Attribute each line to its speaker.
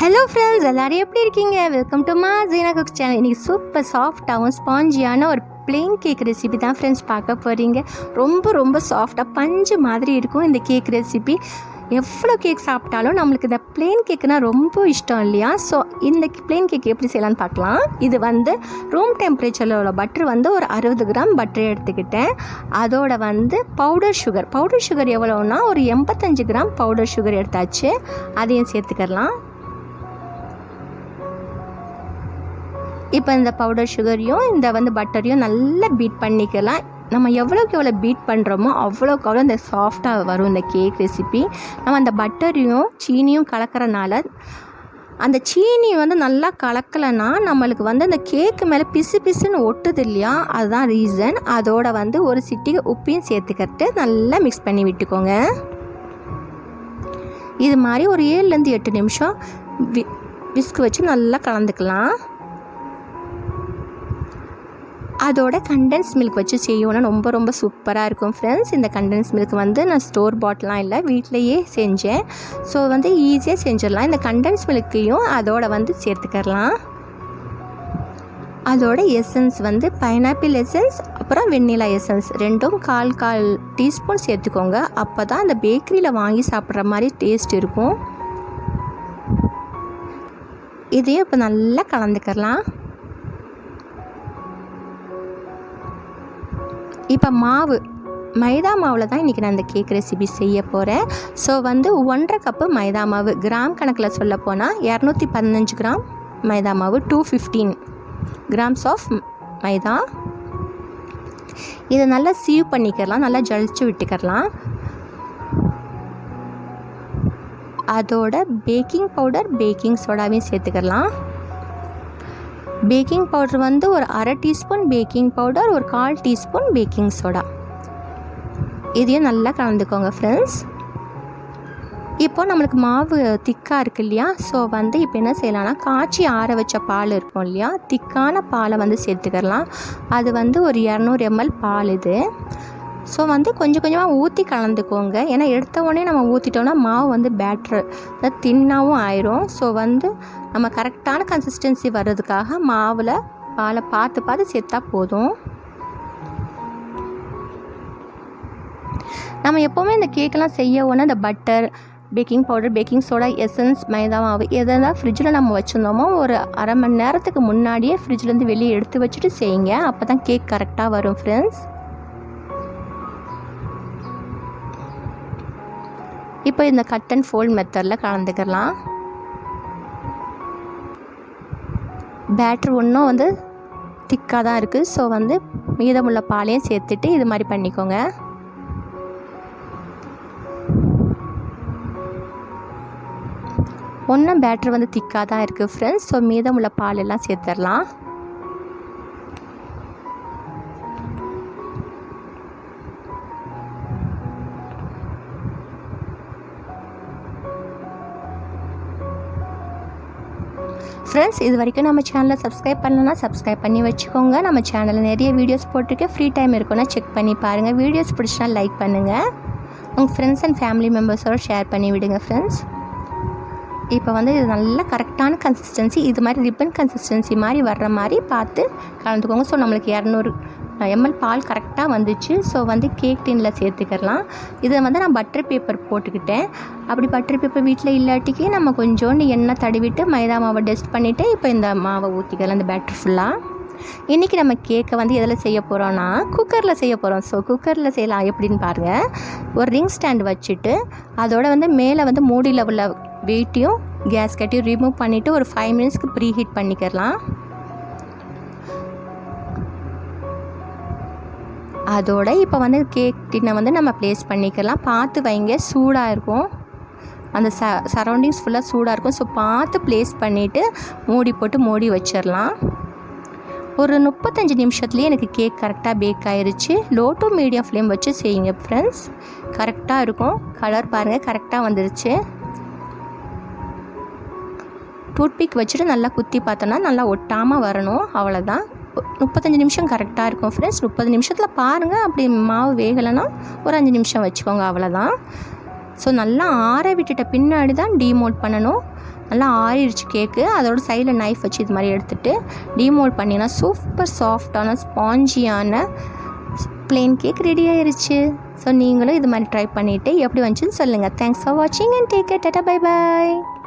Speaker 1: Hello friends எல்லோரும் எப்படி இருக்கீங்க? Welcome to Maa Jeena cook channel இன்றைக்கி சூப்பர் சாஃப்டாகவும் ஸ்பாஞ்சியான ஒரு பிளெயின் கேக் ரெசிபி தான் ஃப்ரெண்ட்ஸ் பார்க்க போகிறீங்க ரொம்ப ரொம்ப சாஃப்டாக பஞ்சு மாதிரி இருக்கும் இந்த கேக் ரெசிபி எவ்வளோ கேக் சாப்பிட்டாலும் நம்மளுக்கு இந்த பிளெயின் கேக்குனா ரொம்ப இஷ்டம் இல்லையா? ஸோ இந்த பிளெயின் கேக் எப்படி செய்யலாம்னு பார்க்கலாம். இது வந்து ரூம் டெம்பரேச்சரில் உள்ள பட்டர் வந்து ஒரு அறுபது கிராம் பட்டர் எடுத்துக்கிட்டேன். அதோட வந்து பவுடர் சுகர் பவுடர் சுகர் எவ்வளோன்னா ஒரு எண்பத்தஞ்சு கிராம் பவுடர் சுகர் எடுத்தாச்சு. அதையும் சேர்த்துக்கலாம். இப்போ இந்த பவுடர் சுகரையும் இந்த வந்து பட்டரையும் நல்லா பீட் பண்ணிக்கலாம். நம்ம எவ்வளோக்கு எவ்வளோ பீட் பண்ணுறோமோ அவ்வளோக்கு அவ்வளோ இந்த சாஃப்டாக வரும் இந்த கேக் ரெசிபி நம்ம அந்த பட்டரையும் சீனியும் கலக்கிறனால அந்த சீனி வந்து நல்லா கலக்கலைன்னா நம்மளுக்கு வந்து அந்த கேக்கு மேலே பிசு பிசுன்னு ஒட்டுது இல்லையா? அதுதான் ரீசன் அதோட வந்து ஒரு சிட்டிகை உப்பையும் சேர்த்துக்கிட்டு நல்லா மிக்ஸ் பண்ணி விட்டுக்கோங்க. இது மாதிரி ஒரு ஏழுலேருந்து எட்டு நிமிஷம் வி விஸ்க் வச்சு நல்லா கலந்துக்கலாம். அதோட கண்டென்ஸ் மில்க் வச்சு செய்யணும்னா ரொம்ப ரொம்ப சூப்பராக இருக்கும் ஃப்ரெண்ட்ஸ் இந்த கண்டென்ஸ் மில்க் வந்து நான் ஸ்டோர் பாட்டிலாம் இல்லை வீட்டிலையே செஞ்சேன். ஸோ வந்து ஈஸியாக செஞ்சிடலாம். இந்த கண்டென்ஸ் மில்க்கையும் அதோட வந்து சேர்த்துக்கலாம் அதோட எசன்ஸ் வந்து பைனாப்பிள் எசன்ஸ் அப்புறம் வெண்ணிலா எசன்ஸ் ரெண்டும் கால் கால் டீஸ்பூன் சேர்த்துக்கோங்க. அப்போ தான் அந்த பேக்கரியில் வாங்கி சாப்பிட்ற மாதிரி டேஸ்ட் இருக்கும். இதையும் இப்போ நல்லா கலந்துக்கலாம் இப்போ மாவு மைதா மாவில் தான் இன்றைக்கி நான் இந்த கேக் ரெசிபி செய்ய போகிறேன் ஸோ வந்து ஒன்றரை கப்பு மைதா மாவு கிராம் கணக்கில் சொல்ல போனால் இரநூத்தி பதினஞ்சு கிராம் மைதா மாவு two fifteen grams of maida. இதை நல்லா சீவ் பண்ணிக்கலாம் நல்லா ஜலிச்சு விட்டுக்கிறலாம் அதோட பேக்கிங் பவுடர் பேக்கிங் சோடாவையும் சேர்த்துக்கலாம். பேக்கிங் பவுடர் வந்து ஒரு அரை டீஸ்பூன் பேக்கிங் பவுடர் ஒரு கால் டீஸ்பூன் பேக்கிங் சோடா. இதையும் நல்லா கலந்துக்கோங்க ஃப்ரெண்ட்ஸ் இப்போ நம்மளுக்கு மாவு திக்காக இருக்கு இல்லையா? ஸோ வந்து இப்போ என்ன செய்யலாம்னா காய்ச்சி ஆற வச்ச பால் இருக்கும் இல்லையா? திக்கான பாலை வந்து சேர்த்துக்கலாம். அது வந்து ஒரு இரநூறு எம்எல் பால் இது. ஸோ வந்து கொஞ்சம் கொஞ்சமாக ஊற்றி கலந்துக்கோங்க. ஏன்னா எடுத்த உடனே நம்ம ஊற்றிட்டோம்னா மாவு வந்து பேட்ரு தின்னாகவும் ஆயிரும். ஸோ வந்து நம்ம கரெக்டான கன்சிஸ்டன்சி வர்றதுக்காக மாவில் பாலை பார்த்து பார்த்து சேர்த்தா போதும். நம்ம எப்போவுமே இந்த கேக்கெல்லாம் செய்ய உடனே இந்த butter baking powder baking soda essence மைதா மாவு எதெல்லாம் ஃப்ரிட்ஜில் நம்ம வச்சுருந்தோமோ ஒரு அரை மணி நேரத்துக்கு முன்னாடியே ஃப்ரிட்ஜ்லேருந்து வெளியே எடுத்து வச்சுட்டு செய்யுங்க. அப்போ தான் கேக் கரெக்டாக வரும் ஃப்ரெண்ட்ஸ் இப்போ இந்த கட் அண்ட் ஃபோல்ட் மெத்தடில் கலந்துக்கலாம். பேட்ரு ஒன்றும் வந்து திக்காக தான் இருக்குது ஸோ வந்து மீதமுள்ள பாலையும் சேர்த்துட்டு இது மாதிரி பண்ணிக்கோங்க. ஒன்றும் பேட்ரு வந்து திக்காக தான் இருக்குது ஃப்ரெண்ட்ஸ் ஸோ மீதமுள்ள பாலெல்லாம் சேர்த்துடலாம். ஃப்ரெண்ட்ஸ் இது வரைக்கும் நம்ம சேனலை சப்ஸ்கிரைப் பண்ணலன்னா சப்ஸ்கிரைப் பண்ணி வச்சுக்கோங்க. நம்ம சேனலில் நிறைய வீடியோஸ் போட்டிருக்கேன். ஃப்ரீ டைம் இருக்குன்னா செக் பண்ணி பாருங்கள் வீடியோஸ் பிடிச்சினா லைக் பண்ணுங்கள் உங்கள் ஃப்ரெண்ட்ஸ் அண்ட் ஃபேமிலி மெம்பர்ஸோடு ஷேர் பண்ணி விடுங்க ஃப்ரெண்ட்ஸ் இப்போ வந்து இது நல்லா கரெக்டான கன்சிஸ்டன்சி இது மாதிரி ரிப்பன் கன்சிஸ்டன்சி மாதிரி வர்ற மாதிரி பார்த்து கலந்துக்கோங்க. ஸோ நம்மளுக்கு இரநூறு எம்எல் பால் கரெக்டாக வந்துச்சு. ஸோ வந்து கேக் டின்னில் சேர்த்துக்கலாம். இதை வந்து நான் பட்டர் பேப்பர் போட்டுக்கிட்டேன். அப்படி பட்டர் பேப்பர் வீட்டில் இல்லாட்டிக்கு நம்ம கொஞ்சோண்டு எண்ணெய் தடவிட்டு மைதா மாவை டெஸ்ட் பண்ணிவிட்டு இப்போ இந்த மாவை ஊற்றிக்கலாம் இந்த பேட்டர் ஃபுல்லாக இன்றைக்கி நம்ம கேக்கை வந்து எதில் செய்ய போகிறோன்னா குக்கரில் செய்ய போகிறோம் ஸோ குக்கரில் செய்யலாம். எப்படின்னு பாருங்கள் ஒரு ரிங் ஸ்டாண்ட் வச்சுட்டு அதோட வந்து மேலே வந்து மூடியில் உள்ள வெயிட்டையும் கேஸ் கட்டியும் ரிமூவ் பண்ணிவிட்டு ஒரு ஃபைவ் மினிட்ஸ்க்கு ப்ரீ ஹீட் பண்ணிக்கலாம். அதோட இப்போ வந்து கேக் டின்னை வந்து நம்ம ப்ளேஸ் பண்ணிக்கலாம். பார்த்து வைங்க சூடாக இருக்கும். அந்த ச சரௌண்டிங்ஸ் ஃபுல்லாக சூடாக இருக்கும். ஸோ பார்த்து ப்ளேஸ் பண்ணிவிட்டு மூடி போட்டு மூடி வச்சிடலாம். ஒரு முப்பத்தஞ்சு நிமிஷத்துலேயே எனக்கு கேக் கரெக்டாக பேக் ஆயிடுச்சு லோ டு மீடியம் ஃப்ளேம் வச்சு செய்யுங்க ஃப்ரெண்ட்ஸ் கரெக்டாக இருக்கும். கலர் பாருங்கள் கரெக்டாக வந்துருச்சு. டூத்பிக் வச்சுட்டு நல்லா குத்தி பார்த்தோன்னா நல்லா ஒட்டாமல் வரணும். அவ்வளோதான் முப்பத்தஞ்சு நிமிஷம் கரெக்டாக இருக்கும் ஃப்ரெண்ட்ஸ் முப்பது நிமிஷத்தில் பாருங்கள் அப்படி மாவு வேகலைன்னா ஒரு அஞ்சு நிமிஷம் வச்சுக்கோங்க அவ்வளோதான் ஸோ நல்லா ஆற விட்டுட்ட பின்னாடி தான் டீமோட் பண்ணணும். நல்லா ஆறிடுச்சு கேக்கு அதோட சைடில் நைஃப் வச்சு இது மாதிரி எடுத்துகிட்டு டீமோட் பண்ணிங்கன்னா சூப்பர் சாஃப்டான ஸ்பாஞ்சியான பிளெயின் கேக் ரெடி ஆயிடுச்சு ஸோ நீங்களும் இது மாதிரி ட்ரை பண்ணிவிட்டு எப்படி வந்துச்சுன்னு சொல்லுங்கள் தேங்க்ஸ் ஃபார் வாட்சிங் அண்ட் டேக் டாட்டா பை பாய்